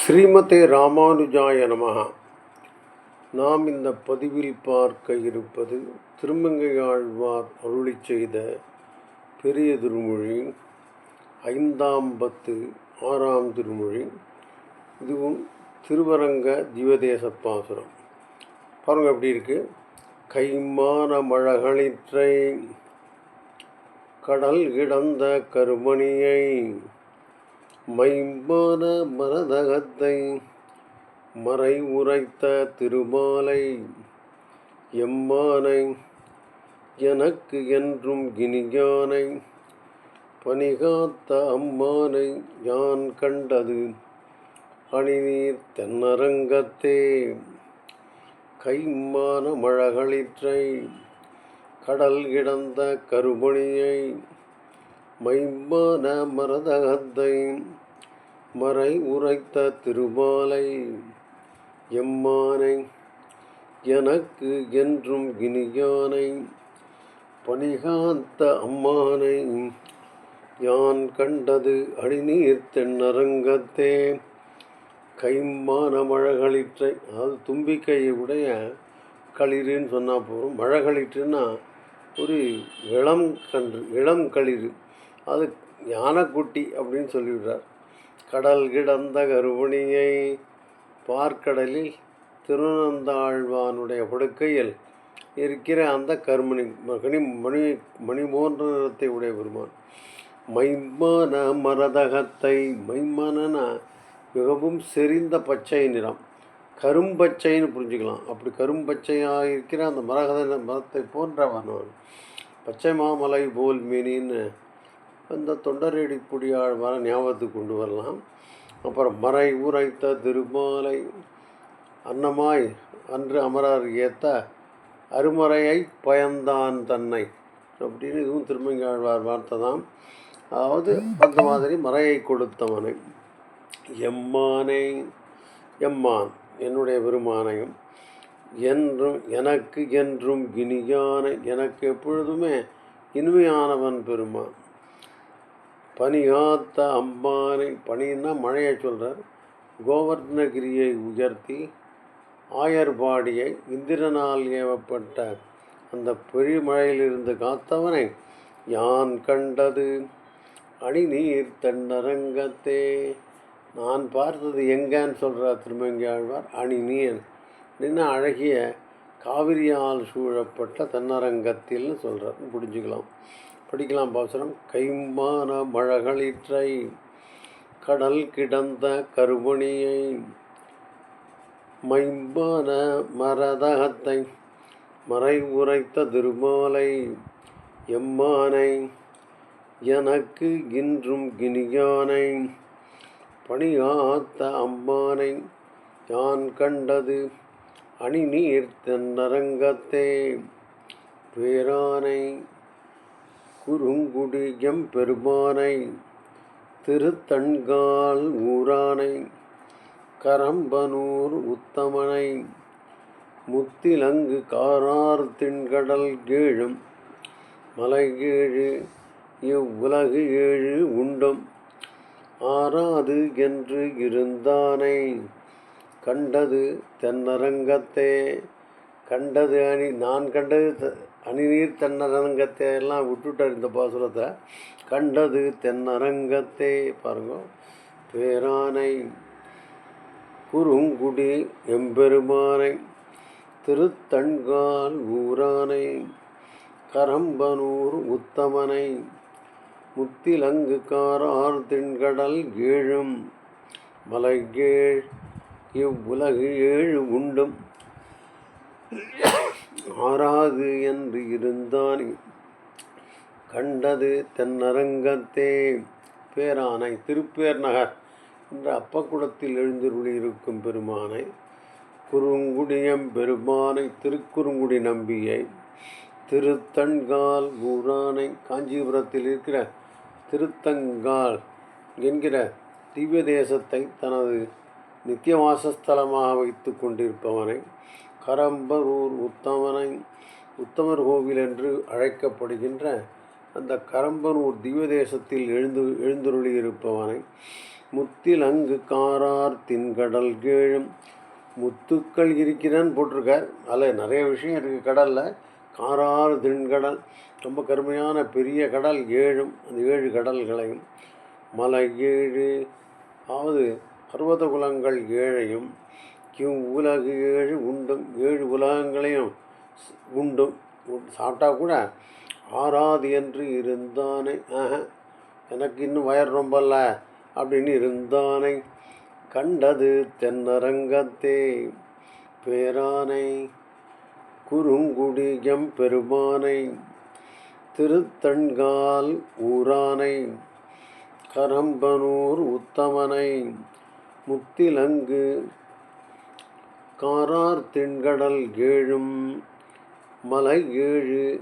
ஸ்ரீமதே ராமானுஜாய நமகா நாம் இந்த பதிவில் பார்க்க இருப்பது திருமங்கையாழ்வார் அருளிச் செய்த பெரிய திருமொழி ஐந்தாம் பத்து ஆறாம் திருமொழி. இதுவும் திருவரங்க ஜீவதேச பாசுரம். பாருங்க எப்படி இருக்கு. கைமான மழகளிற்றை கடல் கிடந்த கருமணியை மைம்பான மரதகத்தை மறை உரைத்த திருமாலை எம்மானை எனக்கு என்றும் கினியானை பணிகாத்த அம்மானை யான் கண்டது? அணிநீர் தென்னரங்கத்தே கைமான மழகளிற்றை கடல் கிடந்த கருமணியை மைம்மான மரதகத்தை மறை உரைத்த திருமாலை எம்மானை எனக்கு என்றும் இனியானை பணிகாத்த அம்மானை யான் கண்டது அடிநீர் தென்னரங்கத்தே கைமான மழகளிற்றை அதாவது தும்பிக்கையை உடைய களிறுன்னு சொன்னால் போதும் மழகளிற்றுன்னா ஒரு இளம் கன்று இளம் களிறு. அது யானைக்குட்டி அப்படின்னு சொல்லிவிடுறார். கடல் கிடந்த கருவணியை பார்க்கடலில் திருநந்தாழ்வானுடைய படுக்கையில் இருக்கிற அந்த கருமணி மணி மணி மணி போன்ற நிறத்தை உடைய பெருமான். மைமான மரதகத்தை மைமன மிகவும் செறிந்த பச்சை நிறம். கரும்பச்சைன்னு புரிஞ்சுக்கலாம். அப்படி கரும்பச்சையாக இருக்கிற அந்த மரகத மரத்தை போன்றவன் பச்சை மாமலை போல் மீனின்னு அந்த தொண்டரேடி புடியாள் வர ஞாபகத்துக்கு கொண்டு வரலாம். அப்புறம் மறை உரைத்த திருமாலை அன்னமாய் அன்று அமரர் ஏத்த அருமறையை பயந்தான் தன்னை அப்படின்னு இதுவும் திருமங்காழ்வார் வார்த்தை தான். அதாவது அந்த மாதிரி மறையை கொடுத்தவனை எம்மானை எம்மான் என்னுடைய பெருமானையும் என்றும் எனக்கு என்றும் இனியான எனக்கு எப்பொழுதுமே இனிமையானவன் பெருமான். பனிகாத்த அம்பானை பனின்னா மழையை சொல்கிறார் கோவர்தனகிரியை உயர்த்தி ஆயர்பாடியை இந்திரனால் ஏவப்பட்ட அந்த பெருமழையிலிருந்து காத்தவனை யான் கண்டது? அணிநீர் தென்னரங்கத்தே. நான் பார்த்தது எங்கன்னு சொல்கிறார் திருமங்கி ஆழ்வார். அணி அணிநீர். நின்று அழகிய காவிரியால் சூழப்பட்ட தன்னரங்கத்தில்னு சொல்கிறார் புரிஞ்சுக்கலாம். படிக்கலாம் பாசுரம். கைமான மழகளிற்றை கடல் கிடந்த கருமணியை மைம்பான மரதகத்தை மறை உரைத்த திருமாலை எம்மானை எனக்கு இன்றும் கினியானை பணியாத்த அம்மானை யான் கண்டது அணிநீர் தென்னரங்கத்தே. பேரானை குறுங்குடி எம்பெருமானை திருத்தண்கால் ஊரானை கரம்பனூர் உத்தமனை முத்திலங்கு காரார் திண்கடல் கீழும் மலை இவ்வுலகு ஏழு உண்டும் ஆறாது என்று இருந்தானை கண்டது தென்னரங்கத்தே கண்டது அணி நான் கண்டது த- அணிநீர் தென்னரங்கத்தை எல்லாம் விட்டுட்டார் இந்த பாசுரத்தை. கண்டது தென்னரங்கத்தே. பாருங்க. பேரானை குறுங்குடி எம்பெருமானை திருத்தண்கால் ஊரானை கரம்பனூர் உத்தமனை முத்திலங்கு காரார் திண்கடல் ஏழும் மலைகேழ் இவ்வுலகு ஏழு உண்டும். ஆறாது என்று இருந்தான். கண்டது தென்னரங்கத்தே. பேரானை திருப்பேர் நகர் என்ற அப்பக்குளத்தில் எழுந்திருளியிருக்கும் பெருமானை குறுங்குடியம் பெருமானை திருக்குறுங்குடி நம்பியை திருத்தன்கால் ஊரானை காஞ்சிபுரத்தில் இருக்கிற திருத்தங்கால் என்கிற திவ்ய தேசத்தை தனது நித்தியவாசஸ்தலமாக வைத்து கொண்டிருப்பவனை கரம்பரூர் உத்தமனை உத்தமர் கோவில் என்று அழைக்கப்படுகின்ற அந்த கரம்பனூர் திவ்ய தேசத்தில் எழுந்து எழுந்தருளியிருப்பவனை முத்தில் அங்கு காரார் தின்கடல் கீழும். முத்துக்கள் இருக்கிறான்னு போட்டிருக்கார். அதில் நிறைய விஷயம் இருக்குது கடலில் காரார் தின்கடல் ரொம்ப கருமையான பெரிய கடல் ஏழும் அந்த ஏழு கடல்களையும். மலை ஏழு அதாவது பர்வத குலங்கள் ஏழையும் இவ்வுலகு உலகு ஏழு உண்டும் ஏழு உலகங்களையும் உண்டும். சாப்பிட்டா கூட ஆறாது என்று இருந்தானே. ஆஹ எனக்கு இன்னும் வயர் ரொம்பல அப்படின்னு இருந்தானை. கண்டது தென்னரங்கத்தே பேரானை குறுங்குடி பெருமானை திருத்தண்கால் ஊரானை கரம்பனூர் உத்தமனை முத்திலங்கு காரார் தின்கடல் ஏழும் மலை ஏழு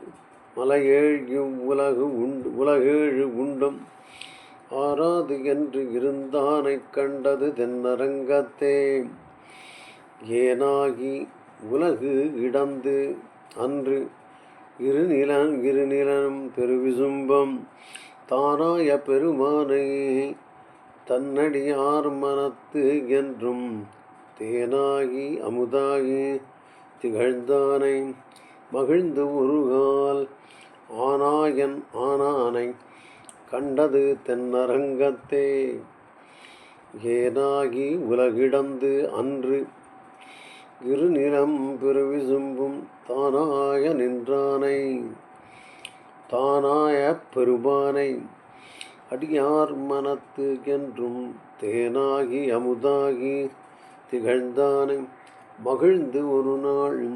மலை ஏழு உலகு உண்டு உலகேழு உண்டும் ஆறாது என்று இருந்தானை கண்டது தென்னரங்கத்தே. ஏனாகி உலகு இடந்து அன்று இருநிலம் இருநிலனும் பெருவிசும்பம் தானாய பெருமானை தன்னடியார் மனத்து என்றும் தேனாகி அமுதாகி திகழ்ந்தானை மகிழ்ந்து ஒருகால் ஆனாயன் ஆனானை கண்டது தென்னரங்கத்தே. ஏனாகி உலகிடந்து அன்று இருநிலம் பெருவிசும்பும் தானாய நின்றானை. தானாய பெருமானை அடியார் மனத்து என்றும் தேனாகி அமுதாகி திகழ்ந்தானை மகிழ்ந்து ஒரு நாள்.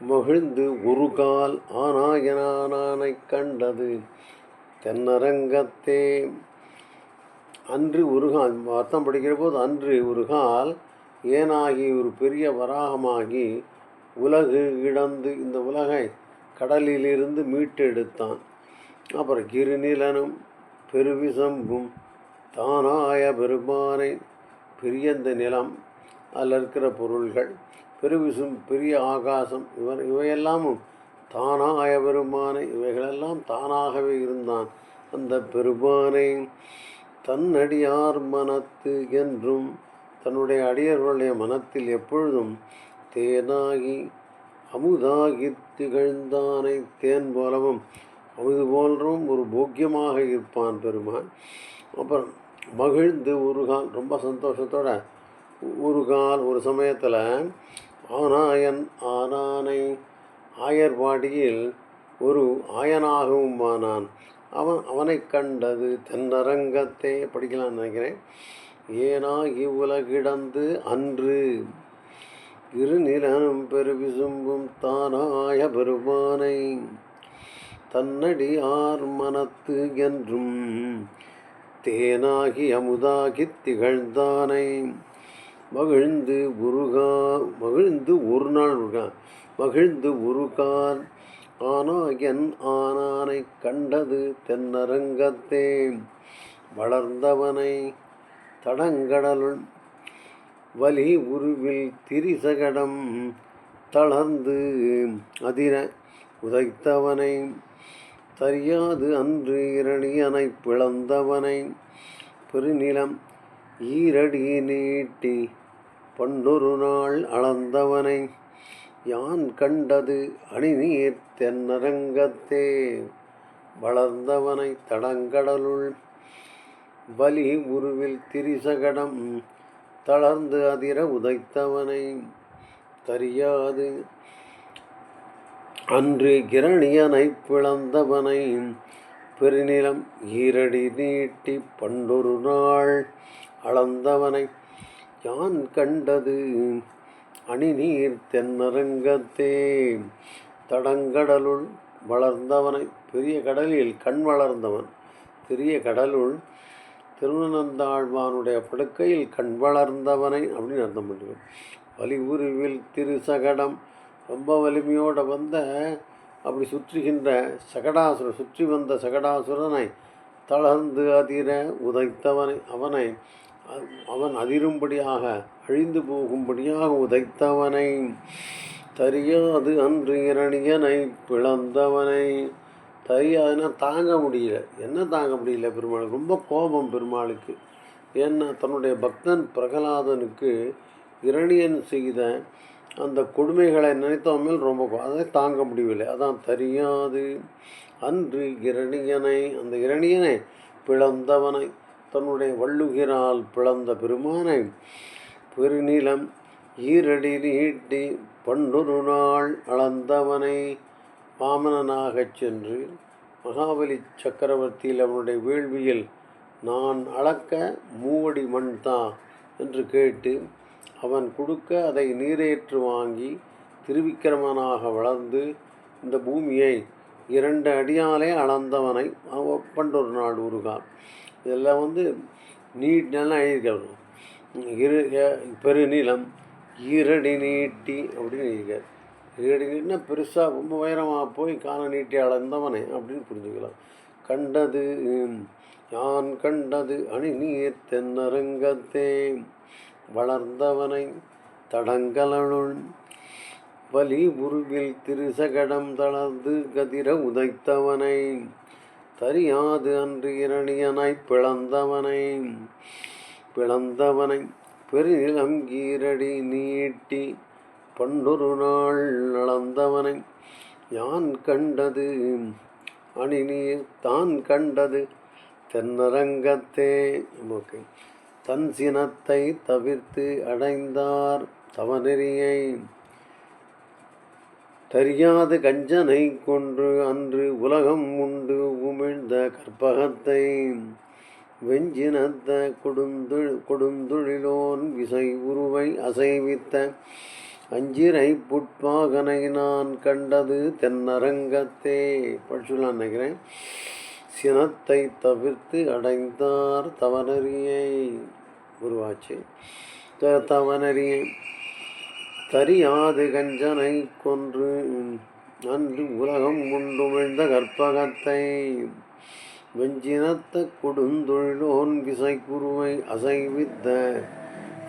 மகிழ்ந்து ஒரு கால் ஆனாயனானை கண்டது தென்னரங்கத்தே. அன்று ஒரு கால் அர்த்தம் படிக்கிற போது அன்று ஒரு கால் ஏனாகி ஒரு பெரிய வராகமாகி உலகு இழந்து இந்த உலகை கடலிலிருந்து மீட்டெடுத்தான். அப்புறம் கிருநிலனும் பெருவிசம்பும் தானாய பெருமானை பெரியந்த நிலம் அதில் இருக்கிற பொருள்கள் பெருவிசும் பெரிய ஆகாசம் இவர் இவையெல்லாமும் தானாய பெருமானை இவைகளெல்லாம் தானாகவே இருந்தான். அந்த பெருமானை தன்னடியார் மனத்து என்றும் தன்னுடைய அடியர்களுடைய மனத்தில் எப்பொழுதும் தேனாகி அமுதாகி திகழ்ந்தானை தேன் போலவும் அமுது போன்றவும் ஒரு போக்கியமாக இருப்பான் பெருமான். அப்புறம் மகிழ்ந்து உருகான் ரொம்ப சந்தோஷத்தோட உருகான் ஒரு சமயத்தில் ஆனாயன் ஆனானை ஆயர்பாடியில் ஒரு ஆயனாகவும் ஆனான் அவன் அவனை கண்டது தென்னரங்கத்தை படிக்கலாம்னு நினைக்கிறேன். ஏனா இவ்வுலகிடந்து அன்று இருநிலனும் பெருவிசும்பும் தானாய பெருமானை தன்னடியார் மனத்து என்றும் தேனாகி அமுதாகி திகழ்ந்தானை. மகிழ்ந்து உருகா மகிழ்ந்து ஒரு நாள் உருகா மகிழ்ந்து உருகான். ஆனா என் ஆனானை கண்டது தென்னரங்கத்தே வளர்ந்தவனை தடங்கடலுள் வலி உருவில் திரிசகடம் தளர்ந்து அதிர உதைத்தவனை. தரியாது அன்று இரணியனை பிளந்தவனை பெருநிலம் ஈரடி நீட்டி பண்டொரு நாள் அளந்தவனை. யான் கண்டது அணிநீர் தென்னரங்கத்தே வளர்ந்தவனை தடங்கடலுள் வலி உருவில் திரிசகடம் தளர்ந்து அதிர உதைத்தவனை. தெரியாது அன்று கிரணியனை பிளந்தவனை பெருநிலம் ஈரடி நீட்டி பண்டொரு நாள் அளந்தவனை யான் கண்டது? அணிநீர் தென்னரங்கத்தே. தடங்கடலுள் வளர்ந்தவனை பெரிய கடலில் கண் வளர்ந்தவன் பெரிய கடலுள் திருநந்தாழ்வானுடைய படுக்கையில் கண் வளர்ந்தவனை அப்படின்னு அர்த்தம் பண்ணுவேன் வலிவுருவில் திருசகடம் ரொம்ப வலிமையோடு வந்த அப்படி சுற்றுகின்ற சகடாசுரன் சுற்றி வந்த சகடாசுரனை தளர்ந்து அதிர உதைத்தவனை அவனை அவன் அதிரும்படியாக அழிந்து போகும்படியாக உதைத்தவனை தரியாது அன்று இரணியனை பிளந்தவனை. தெரியாதுன்னா தாங்க முடியல. என்ன தாங்க முடியல பெருமாளுக்கு ரொம்ப கோபம் பெருமாளுக்கு. ஏன்னா தன்னுடைய பக்தன் பிரகலாதனுக்கு இரணியன் செய்த அந்த கொடுமைகளை நினைத்தவன் மேல் ரொம்ப அதை தாங்க முடியவில்லை. அதான் தெரியாது. அன்று இரணியனை அந்த இரணியனை பிளந்தவனை தன்னுடைய வள்ளுகிறால் பிளந்த பெருமானை பெருநிலம் ஈரடி நீட்டி பண்டொரு நாள் அளந்தவனை வாமனனாகச் சென்று மகாபலி சக்கரவர்த்தியில் அவனுடைய வேள்வியில் நான் அளக்க மூவடி மண் தான் என்று கேட்டு அவன் கொடுக்க அதை நீரேற்று வாங்கி திருவிக்கிரமனாக வளர்ந்து இந்த பூமியை இரண்டு அடியாலே அளந்தவனை பண்டொரு நாடு உருகான். இதெல்லாம் வந்து நீட்னெல்லாம் எழுதியிருக்காரு. இரு பெருநிலம் ஈரடி நீட்டி அப்படின்னு எழுதியிருக்கார். ஈரடி நீட்டினா பெருசாக ரொம்ப உயரமாக போய் காலை நீட்டி அளந்தவனை அப்படின்னு புரிஞ்சுக்கலாம். கண்டது யான் கண்டது அணி நீர் தென்னரங்கத்தே. வளர்ந்தவனை தடங்கலனுள் வலி உருவில் திருசகடம் தளர்ந்து கதிர உதைத்தவனை தரியாது அன்று இரணியனாய் பிளந்தவனை பிளந்தவனை பெருநிலம் கீரடி நீட்டி பண்டொரு நாள் நடந்தவனை யான் கண்டது அணி நீர் தான் கண்டது தென்னரங்கத்தே. ஓகே. தன் சினத்தை தவிர்த்து அடைந்தார் தவநெறியை. தெரியாத கஞ்சனை கொன்று அன்று உலகம் உண்டு உமிழ்ந்த கற்பகத்தை. வெஞ்சினத்த கொடுந்து கொடுந்துழிலோன் விசை உருவை அசைவித்த அஞ்சிரை புட்பாகனை நான் கண்டது தென்னரங்கத்தே. படிச்சுலாம் நினைக்கிறேன். சினத்தை தவிர்த்து அடைந்தார் தவனறியை உருவாச்சு. தவனறிய தரியாது கஞ்சனை கொன்று அன்று உலகம் உண்டுமிழ்ந்த கற்பகத்தை வெஞ்சினத்த கொடுந்தொழிலோன் விசை குருவை அசைவித்த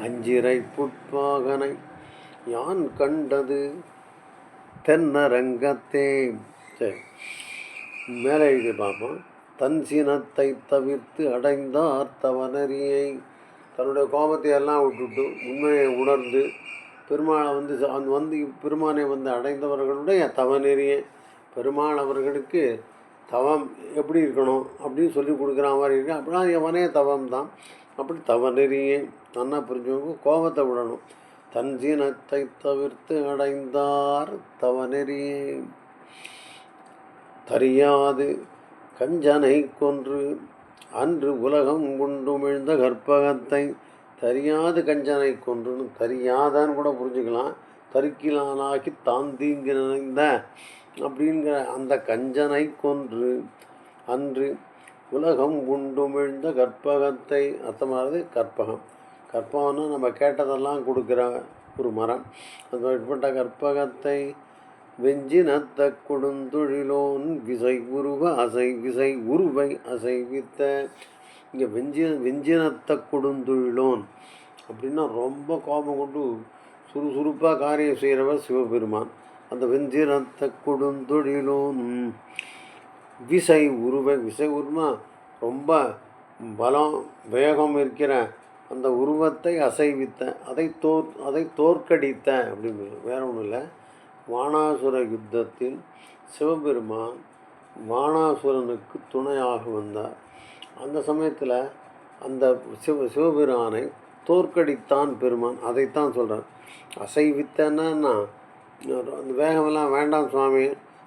அஞ்சிரை புட்பாகனை யான் கண்டது? தென்னரங்கத்தே. சரி மேலே எழுதி பார்ப்போம். தன் சினத்தை தவிர்த்து அடைந்தார் தவனரியை தன்னுடைய கோபத்தை எல்லாம் விட்டுட்டு உண்மையை உணர்ந்து பெருமாளை வந்து ச- அந்த வந்து பெருமானை வந்து அடைந்தவர்களுடைய தவநெறியை பெருமாள் அவர்களுக்கு தவம் எப்படி இருக்கணும் அப்படின்னு சொல்லி கொடுக்குற மாதிரி இருக்கு. அப்படின்னா எவனே தவம் தான் அப்படி தவநெறியை நல்லா புரிஞ்சவங்க கோபத்தை விடணும். தன் சீனத்தை தவிர்த்து அடைந்தார் தவநெறியை தரியாது கஞ்சனை கொன்று அன்று உலகம் குண்டுமிழ்ந்த கற்பகத்தை தரியாது கஞ்சனை கொன்றுன்னு தரியாதான்னு கூட புரிஞ்சுக்கலாம். தரிக்கிலானாக்கி தான் தீங்கு நினைந்த அப்படிங்கிற அந்த கஞ்சனை கொன்று அன்று உலகம் குண்டுமிழ்ந்த கற்பகத்தை அர்த்தமானது கற்பகம். கற்பகம்னா நம்ம கேட்டதெல்லாம் கொடுக்குற ஒரு மரம். அது மேற்பட்ட கற்பகத்தை வெஞ்சினத்த கொடுந்தொழிலோன் விசை உருவ அசை விசை உருவை அசைவித்த. இங்கே வெஞ்சி வெஞ்சினத்த கொடுந்தொழிலோன் அப்படின்னா ரொம்ப கோபம் கொண்டு சுறுசுறுப்பாக காரியம் செய்கிறவர் சிவபெருமான். அந்த வெஞ்சினத்த கொடுந்தொழிலோன் விசை உருவை விசை உருமா ரொம்ப பலம் வேகம் இருக்கிற அந்த உருவத்தை அசைவித்த அதை தோற் அதை தோற்கடித்த அப்படின்னு வேற ஒன்றும் இல்லை. வானாசுர யுத்தத்தில் சிவபெருமான் வானாசுரனுக்கு துணையாக வந்தார். அந்த சமயத்தில் அந்த சிவ சிவபெருமானை தோற்கடித்தான் பெருமான். அதைத்தான் சொல்கிறார் அசைவித்தன்னா அந்த வேகமெல்லாம் வேண்டாம் சுவாமி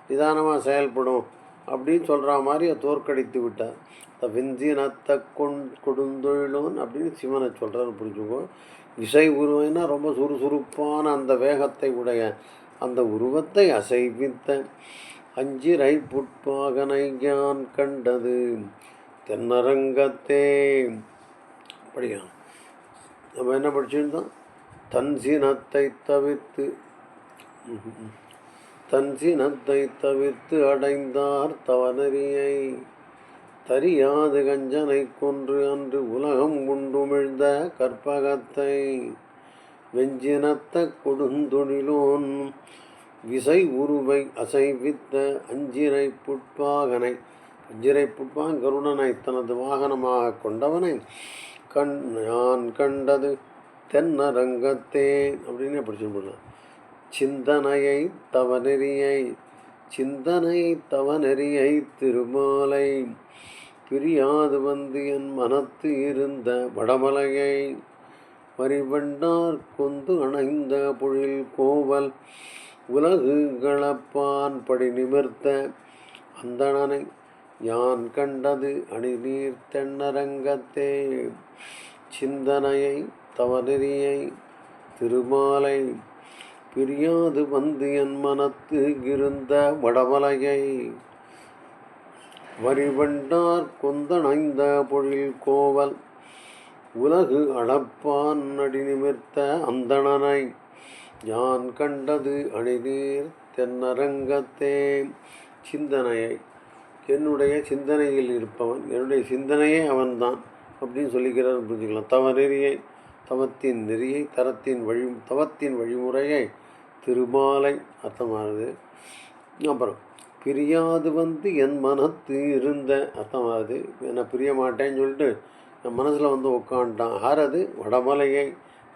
நிதானமாக செயல்படும் அப்படின்னு சொல்கிற மாதிரி தோற்கடித்து விட்டார். இந்த விந்தினத்தை கொண் கொடுந்தொழிலும் அப்படின்னு சிவனை சொல்கிறார் புரிஞ்சுக்கோ. இசை உருவைனா ரொம்ப சுறுசுறுப்பான அந்த வேகத்தை உடைய அந்த உருவத்தை அசைவித்த அஞ்சிரை புட்பாகனை யான் கண்டது. தென்னரங்கத்தே. அப்படியா? நம்ம என்ன படிச்சிருந்தோம்? தன் சினத்தை தவிர்த்து. ம்ஹும். தன் சினத்தை தவிர்த்து அடைந்தார் தவநரியை தரியாது கஞ்சனை கொன்று அன்று உலகம் உண்டுமிழ்ந்த கற்பகத்தை. வெஞ்சினத்த கொடுந்தொழிலோன் விசை உருவை அசைவித்த அஞ்சிரை புட்பாகனை. அஞ்சிரை புட்பான் கருடனை தனது வாகனமாக கொண்டவனை. கண் நான் கண்டது தென்னரங்கத்தே அப்படின்னு படிச்சுட்டு சிந்தனையை தவநெறியை சிந்தனை தவநெறியை திருமாலை. பிரியாது வந்து என் மனத்து இருந்த வடமலையை. வரிவண்டார் கொந்து அணைந்த பொழில் கோவல் உலகு களப்பான் படி நிமிர்த்த அந்தணனை யான் கண்டது அணிநீர் தென்னரங்கத்தே. சிந்தனையை தவநெறியை திருமாலை பிரியாது வந்து என் மனத்து இருந்த வடவலையை. வரிவண்டார் கொந்தணைந்த பொழில் கோவல் உலகு அளப்பான் நடி நிமிர்த்த அந்தணனை. யான் கண்டது அணிதீர் தென்னரங்கத்தே. சிந்தனையை என்னுடைய சிந்தனையில் இருப்பவன் என்னுடைய சிந்தனையே அவன்தான் அப்படின்னு சொல்லிக்கிறார் புரிஞ்சுக்கலாம் தவ நெறியை தவத்தின் நெறியை தரத்தின் வழி தவத்தின் வழிமுறையை திருமாலை அர்த்தமாகுது அப்புறம் பிரியாது வந்து என் மனத்து இருந்த அர்த்தமாகுது என்னை பிரிய மாட்டேன்னு சொல்லிட்டு என் மனசில் வந்து உட்காண்டான் ஆறது வடமலையை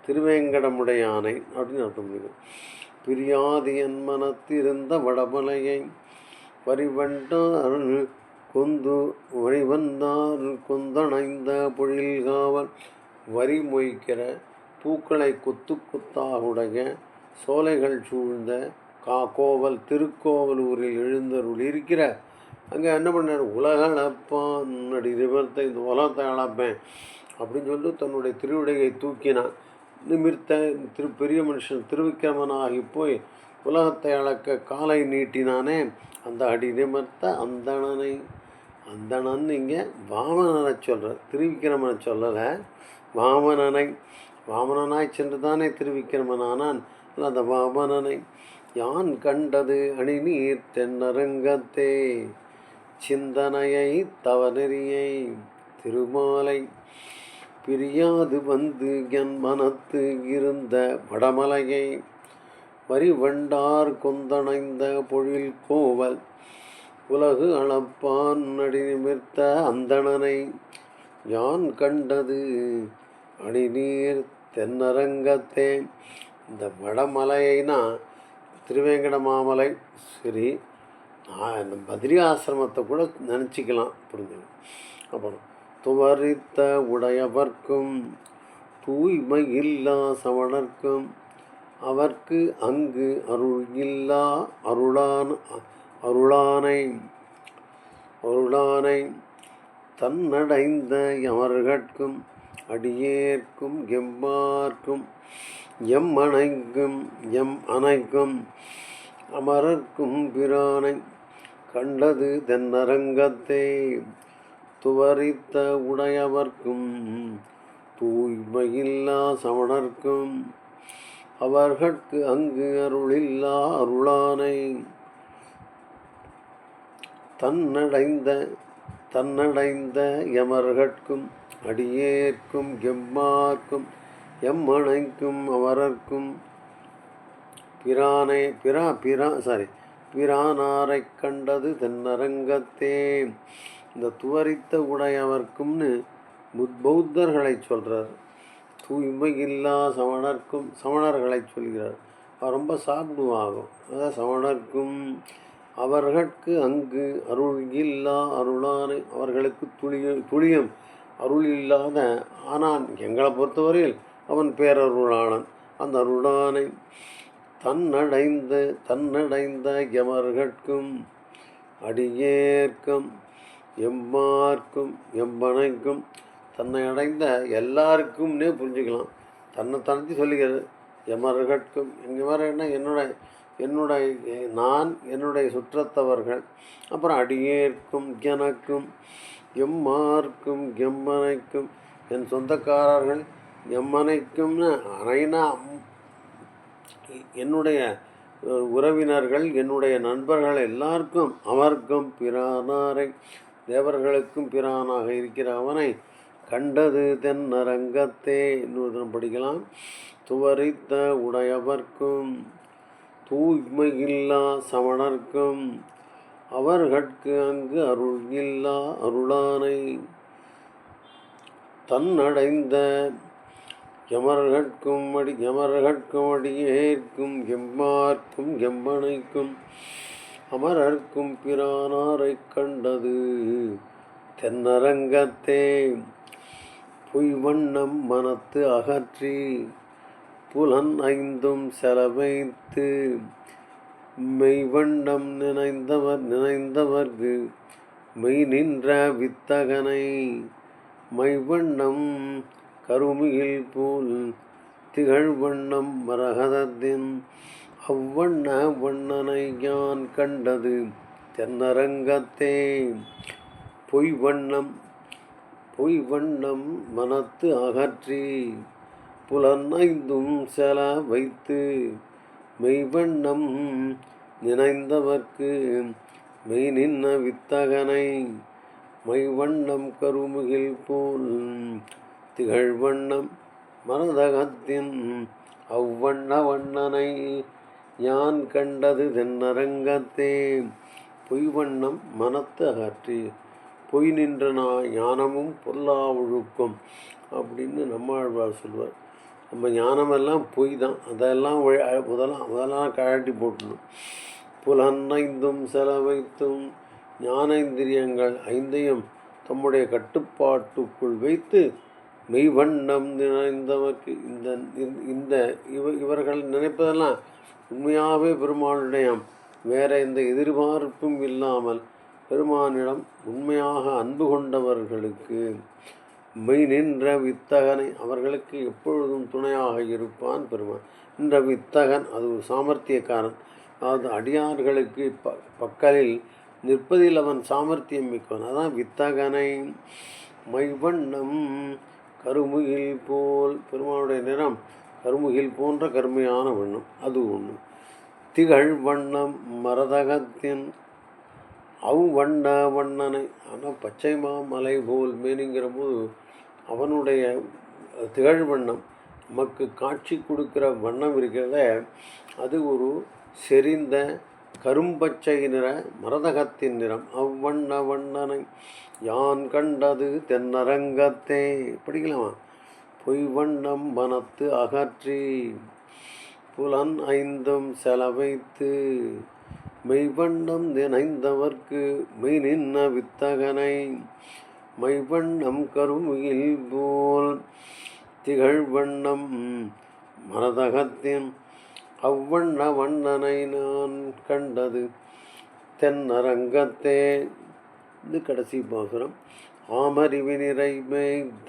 திருவேங்கடமுடையானை அப்படின்னு அர்த்தம் பண்ணிக்கணும் பிரியாது என் மனத்திருந்த வடமலையை வரிவண்டார் கொந்து வழிவந்தார் கொந்தணைந்த பொழில்காவல் வரி மொய்க்கிற பூக்களை கொத்து கொத்தாகுடைய சோலைகள் சூழ்ந்த கா கோவல் திருக்கோவலூரில் எழுந்தருள் இருக்கிற அங்கே என்ன பண்ணார்? உலக அளப்பான் அடி நிமிர்த்த இந்த உலகத்தை அளப்பேன் அப்படின்னு சொல்லிட்டு தன்னுடைய திருவிடையை தூக்கினான். நிமிர்த்த திரு பெரிய மனுஷன் திருவிக்கிரமனாகி போய் உலகத்தை அளக்க காலை நீட்டினானே அந்த அடி நிமிர்த்த அந்தணனை அந்தணன் இங்கே வாமனனை சொல்கிறார் திருவிக்கிரமனை சொல்லலை வாமனனை. வாமனனாய் சென்று தானே திருவிக்கிரமனானான் அந்த வாமனனை. யான் கண்டது அணிநீர் தென்னரங்கத்தே? சிந்தனையை தவநெறியை திருமாலை பிரியாது வந்து என் மனத்து இருந்த வடமலையை வரிவண்டார் கொந்தணைந்த பொழில் கோவல் உலகு அளப்பான் நடி நிமிர்த்த அந்தணனை யான் கண்டது? அணிநீர் தென்னரங்கத்தேன் இந்த வடமலைனா திருவேங்கட மாமலை சரி இந்த பத்ரி ஆசிரமத்தை கூட நினச்சிக்கலாம் புரிஞ்சுக்கணும் அப்புறம் துவரித்த உடையவர்க்கும் தூய்மை இல்லா சவணர்க்கும் அவர்க்கு அங்கு அருள் இல்லா அருளான அருளானை அருளானை தன்னடைந்த யமர்கட்கும் அடியேற்கும் எம்மார்க்கும் எம் அணைக்கும் எம் அணைக்கும் அமரர்க்கும் பிரானை கண்டது தென்னரங்கத்தே. துவரித்த உடையவர்க்கும் தூய்மையில்லா சமணர்க்கும் அவர்கட்கு அங்கு அருளில்லா அருளானை. தன்னடைந்த தன்னடைந்த எமர்கட்கும் அடியேற்கும் எம்மார்க்கும் எம்மனைக்கும் அவரர்க்கும் பிரானை பிரா பிரா சாரி பிரானாரை கண்டது தென்னரங்கத்தே. இந்த துவரித்த உடையவர்க்கும்னு புத் பௌத்தர்களை சொல்கிறார் தூய்மையில்லா சவணர்க்கும் சமணர்க்கும் சமணர்களை சொல்கிறார். அவர் ரொம்ப சாப்பிடுவாகும் அதான் சமணர்க்கும் அவர்களுக்கு அங்கு அருள் இல்லா அருளானை அவர்களுக்கு துளிய துளியம் அருள் இல்லாத ஆனான். எங்களை பொறுத்தவரையில் அவன் பேரருளாளன். அந்த அருளானை தன்னடைந்த தன்னடைந்த எமர்கட்கும் அடியேற்கும் எம்மார்க்கும் எம்பனைக்கும் தன்னை அடைந்த எல்லாருக்கும்னே புரிஞ்சுக்கலாம். தன்னை தனித்து சொல்லுகிறது எமர்கட்கும் எங்கள் வர என்னோட என்னுடைய நான் என்னுடைய சுற்றத்தவர்கள். அப்புறம் அடியேற்கும் எனக்கும் எம்மார்க்கும் எம்மனைக்கும் என் சொந்தக்காரர்கள் எம்மனைக்கும்னு அனைனா என்னுடைய உறவினர்கள் என்னுடைய நண்பர்கள் எல்லாருக்கும் அவர்க்கும் பிரானாரை தேவர்களுக்கும் பிரானாக இருக்கிற அவனை கண்டது தென்னரங்கத்தே இன்னொரு படிக்கலாம். துவரித்த உடையவர்க்கும் தூய்மையில்லா சமணர்க்கும் அவர்கட்கு அங்கு அருள் இல்லா அருளானை. தன்னடைந்த எமர்கட்கும் அடி எமர்கட்கும் அடியேற்கும் எம்மார்க்கும் எம்மனைக்கும் அமரர்க்கும் பிரானாரைக் கண்டது. தென்னரங்கத்தே பொய்வண்ணம் மனத்து அகற்றி புலன் ஐந்தும் செலவைத்து மெய்வண்ணம் நினைந்தவர் நினைந்தவர்க்கு மெய் நின்ற வித்தகனை மைவண்ணம் கருமியில் போல் திகழ்வண்ணம் மரகதத்தின் அவ்வண்ண வண்ணனை யான் கண்டது? தென்னரங்கத்தே பொய் வண்ணம் பொய் வண்ணம் மனத்து அகற்றி புலனைந்தும் செல வைத்து மெய்வண்ணம் நினைந்தவர்க்கு மெய் நின்ன வித்தகனை மைவண்ணம் கருமுகில் போல் திகழ்வண்ணம் மரதகத்தின் அவ்வண்ண வண்ணனை யான் கண்டது தென்னரங்கத்தே. பொய்வண்ணம் மனத்து அகற்றி பொய் நின்ற நான் ஞானமும் பொல்லா ஒழுக்கம் அப்படின்னு நம்மாழ்வார் சொல்வார். நம்ம ஞானமெல்லாம் பொய் தான் அதெல்லாம் முதலாம் முதலாம் கழட்டி போட்டணும் புலன்னைந்தும் செலவைத்தும் ஞானேந்திரியங்கள் ஐந்தையும் தம்முடைய கட்டுப்பாட்டுக்குள் வைத்து மெய்வண்ணம் நினைந்தவர்க்கு இந்த இந்த- இந்த இவ இவர்கள் நினைப்பதெல்லாம் உண்மையாகவே பெருமானுடையம் வேற எந்த எதிர்பார்ப்பும் இல்லாமல் பெருமானிடம் உண்மையாக அன்பு கொண்டவர்களுக்கு மெய் நின்ற வித்தகனை அவர்களுக்கு எப்பொழுதும் துணையாக இருப்பான் பெருமான். நின்ற வித்தகன் அது ஒரு சாமர்த்தியக்காரன். அதாவது அடியார்களுக்கு ப பக்கலில் நிற்பதில் அவன் சாமர்த்தியம் மிக்கவன். அதான் வித்தகனை மைவண்ணம் கருமுகில் போல் பெருமானுடைய நிறம் கருமுகில் போன்ற கருமையான வண்ணம். அது ஒன்று திகழ் வண்ணம் மரதகத்தின் அவ்வண்ண வண்ணனை. ஆனால் பச்சை மாமலை போல் மேனிங்கிற போது அவனுடைய திகழ் வண்ணம் நமக்கு காட்சி கொடுக்கிற வண்ணம் இருக்கிறத அது ஒரு செறிந்த கரும்பச்சை நிற மரதகத்தின் நிறம். அவ்வண்ண வண்ணனை யான் கண்டது தென்னரங்கத்தே. படிக்கலாமா? பொய் வண்ணம் மனத்து அகற்றி புலன் ஐந்தும் செலவைத்து மெய்வண்ணம் நினைந்தவர்க்கு மெய் நின்ன வித்தகனை மைவண்ணம் கருமுகில் போல் திகழ்வண்ணம் மரதகத்தின் அவ்வண்ண வண்ணனை நான் கண்டது தென்னரங்கத்தே. இது கடைசி பாசுரம். ஆமறிவி நிறைமைத்த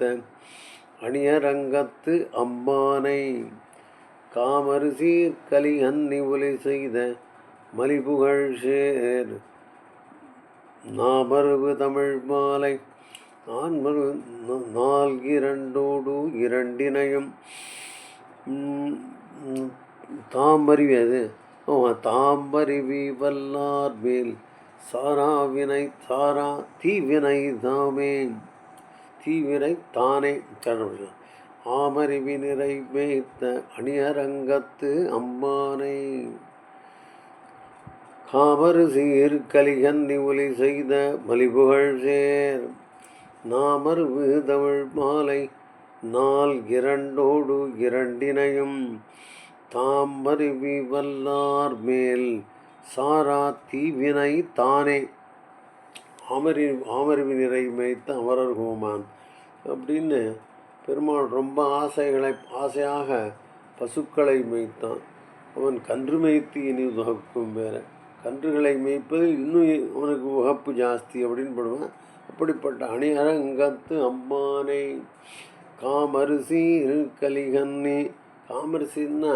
அணியரங்கத்து அம்மானை காமரு சீர்கலி அன்னி ஒலி செய்த மலிபுகழ் சேர் நாமருவு தமிழ் மாலை நான்மரு நால்கிரண்டோடு இரண்டினையும். தாமறிவி அது. தாம்பறிவி வல்லார் மேல் சாரா வினை சாரா தீவினை தாமே தீவினை தானே. கடவுள் ஆமறிவி நிறை மேய்த்த அணியரங்கத்து அம்மானை. காமறு சீர் கலிகன்னி ஒலி செய்த மலிபுகழ் சேர். நாமருவு தமிழ் மாலை நாள் இரண்டோடு இரண்டினையும் தாமருவி வல்லார் மேல் சாரா தீவினை தானே. ஆமரி ஆமருவி நிறை மேய்த்த அமரர் கோமான் அப்படின்னு பெருமாள் ரொம்ப ஆசைகளை ஆசையாக பசுக்களை மேய்த்தான். அவன் கன்று மேய்த்து இனி உகக்கும் வேற. கன்றுகளை மேய்ப்பது இன்னும் அவனுக்கு உகப்பு ஜாஸ்தி அப்படின்னு படுவான். அப்படிப்பட்ட அணியரங்கத்து அம்மானை காமரிசி கலிகன்னி காமரிசின்னா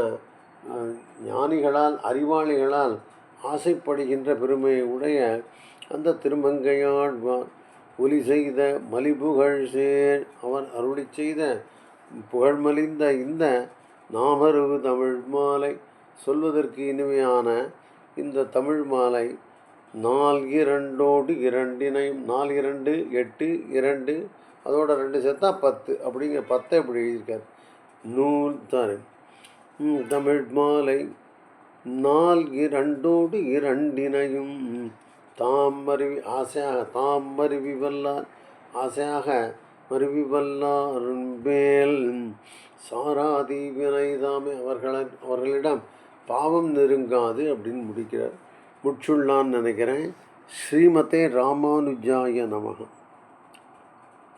ஞானிகளால் அறிவாளிகளால் ஆசைப்படுகின்ற பெருமையை உடைய அந்த திருமங்கையாழ்வார் ஒலி செய்த மலிபுகழ் சேர் அவர் அருளி செய்த புகழ்மலிந்த இந்த நாமருவு தமிழ் மாலை சொல்வதற்கு இனிமையான இந்த தமிழ் மாலை நால் இரண்டோடு இரண்டினையும் நாலு இரண்டு எட்டு இரண்டு அதோட ரெண்டு சேர்த்தா பத்து. அப்படிங்கிற பத்தை இப்படி எழுதியிருக்கார். நூல் தாரு தமிழ் மாலை நாள் இரண்டோடு இரண்டினையும். தாம் மருவி ஆசையாக தாம் மருவி வல்லார் ஆசையாக மருவி வல்லார்மேல் சாராதி வினைதாமே அவர்களை அவர்களிடம் பாவம் நெருங்காது அப்படின்னு முடிக்கிறார். முற்றுள்ளான்னு நினைக்கிறேன். ஸ்ரீமதே ராமானுஜாய நமகம்